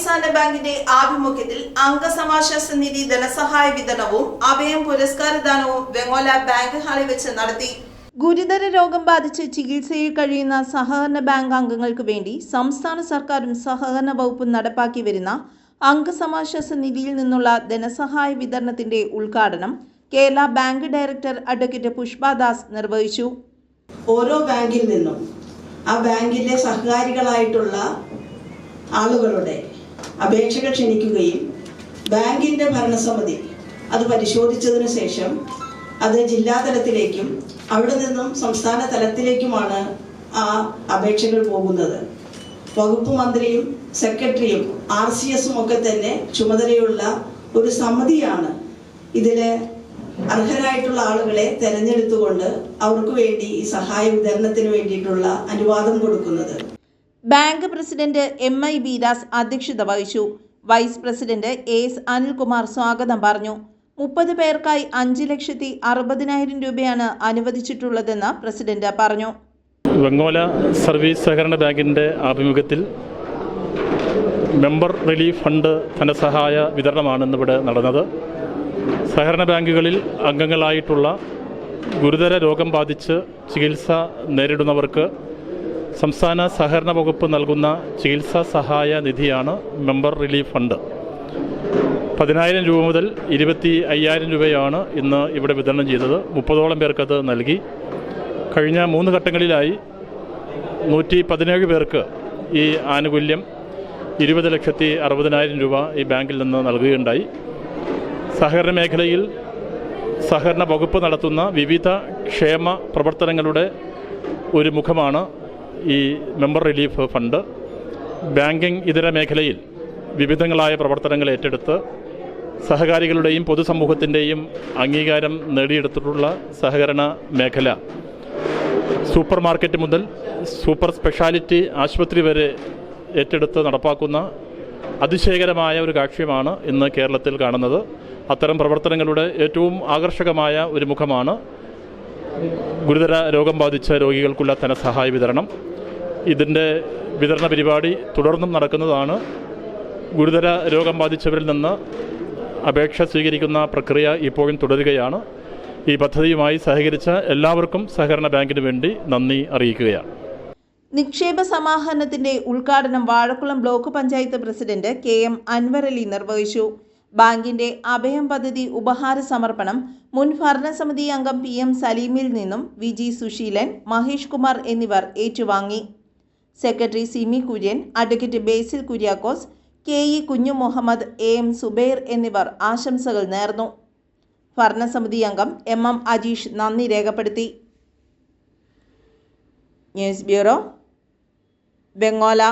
സഹകരണ ബാങ്കിന്റെ ആഭിമുഖ്യത്തിൽ അംഗസമാശ്വാസ നിധി ധനസഹായ വിതരണവും അഭയം പുരസ്കാരദാനവും വെങ്ങോല ബാങ്ക് ഹാളിൽ വെച്ച് നടത്തി. ഗുരുതര രോഗം ബാധിച്ച് ചികിത്സയിൽ കഴിയുന്ന സഹകരണ ബാങ്ക് അംഗങ്ങൾക്ക് വേണ്ടി സംസ്ഥാന സർക്കാരും സഹകരണ വകുപ്പും നടപ്പാക്കി വരുന്ന അംഗസമാശ്വാസ നിധിയിൽ നിന്നുള്ള ധനസഹായ വിതരണത്തിന്റെ ഉദ്ഘാടനം Kerala bank director advocate Pushpadas നിർവഹിച്ചു. ഓരോ ബാങ്കിൽ നിന്നും ആ ബാങ്കിലെ സഹകാരികളായിട്ടുള്ള ആളുകളുടെ അപേക്ഷകൾ ക്ഷണിക്കുകയും ബാങ്കിന്റെ ഭരണസമിതി അത് പരിശോധിച്ചതിന് ശേഷം അത് ജില്ലാതലത്തിലേക്കും അവിടെ നിന്നും സംസ്ഥാന തലത്തിലേക്കുമാണ് ആ അപേക്ഷകൾ പോകുന്നത്. വകുപ്പ് മന്ത്രിയും സെക്രട്ടറിയും ആർ സി എസും ഒക്കെ തന്നെ ചുമതലയുള്ള ഒരു സമിതിയാണ് ഇതിലെ അർഹരായിട്ടുള്ള ആളുകളെ തെരഞ്ഞെടുത്തുകൊണ്ട് അവർക്ക് വേണ്ടി ഈ സഹായ വിതരണത്തിന് വേണ്ടിയിട്ടുള്ള അനുവാദം കൊടുക്കുന്നത്. Bank president M I Beeras അധ്യക്ഷത വഹിച്ചു. Vice president A S Anilkumar സ്വാഗതം പറഞ്ഞു. മുപ്പത് പേർക്കായി അഞ്ച് ലക്ഷത്തി അറുപതിനായിരം രൂപയാണ് അനുവദിച്ചിട്ടുള്ളതെന്ന് പ്രസിഡന്റ് പറഞ്ഞു. വെങ്ങോല സർവീസ് സഹകരണ ബാങ്കിന്റെ ആഭിമുഖ്യത്തിൽ മെമ്പർ റിലീഫ് ഫണ്ട് ധനസഹായ വിതരണമാണ് ഇന്നിവിടെ നടന്നത്. സഹകരണ ബാങ്കുകളിൽ അംഗങ്ങളായിട്ടുള്ള ഗുരുതര രോഗം ബാധിച്ച് ചികിത്സ നേരിടുന്നവർക്ക് സംസ്ഥാന സഹകരണ വകുപ്പ് നൽകുന്ന ചികിത്സാ സഹായ നിധിയാണ് മെമ്പർ റിലീഫ് ഫണ്ട്. പതിനായിരം രൂപ മുതൽ ഇരുപത്തി അയ്യായിരം രൂപയാണ് ഇന്ന് ഇവിടെ വിതരണം ചെയ്തത്. മുപ്പതോളം പേർക്കത് നൽകി. കഴിഞ്ഞ മൂന്ന് ഘട്ടങ്ങളിലായി നൂറ്റി പതിനേഴ് പേർക്ക് ഈ ആനുകൂല്യം ഇരുപത് ലക്ഷത്തി അറുപതിനായിരം രൂപ ഈ ബാങ്കിൽ നിന്ന് നൽകുകയുണ്ടായി. സഹകരണ മേഖലയിൽ സഹകരണ വകുപ്പ് നടത്തുന്ന വിവിധ ക്ഷേമ പ്രവർത്തനങ്ങളുടെ ഒരു മുഖമാണ് ഈ മെമ്പർ റിലീഫ് ഫണ്ട് ബാങ്കിംഗ് ഇതര മേഖലയിൽ വിവിധങ്ങളായ പ്രവർത്തനങ്ങൾ ഏറ്റെടുത്ത് സഹകാരികളുടെയും പൊതുസമൂഹത്തിന്റെയും അംഗീകാരം നേടിയെടുത്തിട്ടുള്ള സഹകരണ മേഖല. സൂപ്പർ മാർക്കറ്റ് മുതൽ സൂപ്പർ സ്പെഷ്യാലിറ്റി ആശുപത്രി വരെ ഏറ്റെടുത്ത് നടപ്പാക്കുന്ന അതിശയകരമായ ഒരു കാക്ഷ്യമാണ് ഇന്ന് കേരളത്തിൽ കാണുന്നത്. അത്തരം പ്രവർത്തനങ്ങളുടെ ഏറ്റവും ആകർഷകമായ ഒരു മുഖമാണ് ഗുരുതര രോഗം ബാധിച്ച രോഗികൾക്കുള്ള ധനസഹായ വിതരണം. ഇതിന്റെ വിതരണ പരിപാടി തുടർന്നും നടക്കുന്നതാണ്. ഗുരുതര രോഗം ബാധിച്ചവരിൽ നിന്ന് അപേക്ഷ സ്വീകരിക്കുന്ന പ്രക്രിയ ഇപ്പോഴും തുടരുകയാണ്. ഈ പദ്ധതിയുമായി സഹകരിച്ച എല്ലാവർക്കും സഹകരണ ബാങ്കിന് വേണ്ടി നന്ദി അറിയിക്കുകയാണ്. നിക്ഷേപ സമാഹരണത്തിന്റെ ഉദ്ഘാടനം Vazhakulam block panchayat president K M Anwar Ali നിർവഹിച്ചു. ബാങ്കിന്റെ അഭയം പദ്ധതി ഉപഹാര സമർപ്പണം മുൻ ഭരണസമിതി അംഗം പി എം സലീമിൽ നിന്നും വി ജി സുശീലൻ മഹേഷ് കുമാർ എന്നിവർ ഏറ്റുവാങ്ങി. Secretary Simi Kurian advocate Basil Kuriakose K E Kunhu Muhammad A M Zubair എന്നിവർ ആശംസകൾ നേർന്നു. ഭരണസമിതി അംഗം എം എം അജീഷ് നന്ദി രേഖപ്പെടുത്തി. News bureau ബംഗോല